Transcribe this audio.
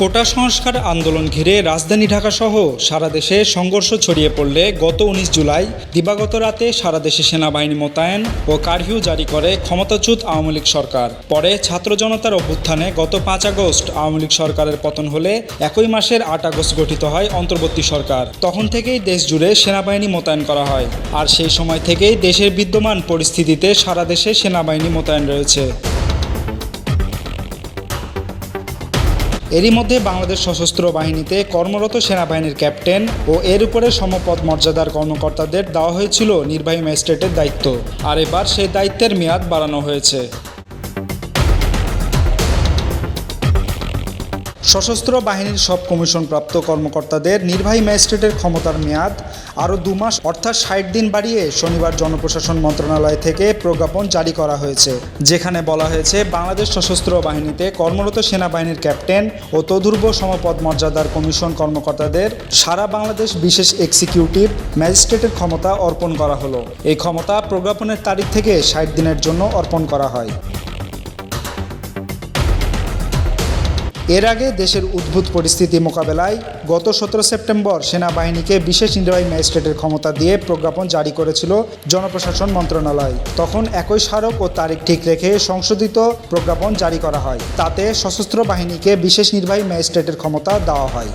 কোটা সংস্কার আন্দোলন ঘিরে রাজধানী ঢাকাসহ সারা দেশে সংঘর্ষ ছড়িয়ে পড়লে গত উনিশ জুলাই দিবাগত রাতে সারা দেশে সেনাবাহিনী মোতায়েন ও কারফিউ জারি করে ক্ষমতাচ্যুত আওয়ামী লীগ সরকার। পরে ছাত্র জনতার অভ্যুত্থানে গত পাঁচ আগস্ট আওয়ামী লীগ সরকারের পতন হলে একই মাসের আট আগস্ট গঠিত হয় অন্তর্বর্তী সরকার। তখন থেকেই দেশ জুড়ে সেনাবাহিনী মোতায়েন করা হয়। আর সেই সময় থেকেই দেশের বিদ্যমান পরিস্থিতিতে সারা দেশে সেনাবাহিনী মোতায়েন রয়েছে। এরই মধ্যে বাংলাদেশ সশস্ত্র বাহিনীতে কর্মরত সেনাবাহিনীর ক্যাপ্টেন ও এর উপরে সমপদ মর্যাদার কর্মকর্তাদের দেওয়া হয়েছিল নির্বাহী ম্যাজিস্ট্রেটের দায়িত্ব। আর এবার সেই দায়িত্বের মেয়াদ বাড়ানো হয়েছে। সশস্ত্র বাহিনীর সব কমিশনপ্রাপ্ত কর্মকর্তাদের নির্বাহী ম্যাজিস্ট্রেটের ক্ষমতার মেয়াদ আরও দু মাস, অর্থাৎ ষাট দিন বাড়িয়ে শনিবার জনপ্রশাসন মন্ত্রণালয় থেকে প্রজ্ঞাপন জারি করা হয়েছে, যেখানে বলা হয়েছে বাংলাদেশ সশস্ত্র বাহিনীতে কর্মরত সেনাবাহিনীর ক্যাপ্টেন ও তদূর্ব সমপদ মর্যাদার কমিশন কর্মকর্তাদের সারা বাংলাদেশ বিশেষ এক্সিকিউটিভ ম্যাজিস্ট্রেটের ক্ষমতা অর্পণ করা হলো। এই ক্ষমতা প্রজ্ঞাপনের তারিখ থেকে ষাট দিনের জন্য অর্পণ করা হয়। এর আগে দেশের উদ্ভূত পরিস্থিতি মোকাবেলায় গত সতেরো সেপ্টেম্বর সেনাবাহিনীকে বিশেষ নির্বাহী ম্যাজিস্ট্রেটের ক্ষমতা দিয়ে প্রজ্ঞাপন জারি করেছিল জনপ্রশাসন মন্ত্রণালয়। তখন একই স্মারক ও তারিখ ঠিক রেখে সংশোধিত প্রজ্ঞাপন জারি করা হয়। তাতে সশস্ত্র বাহিনীকে বিশেষ নির্বাহী ম্যাজিস্ট্রেটের ক্ষমতা দেওয়া হয়।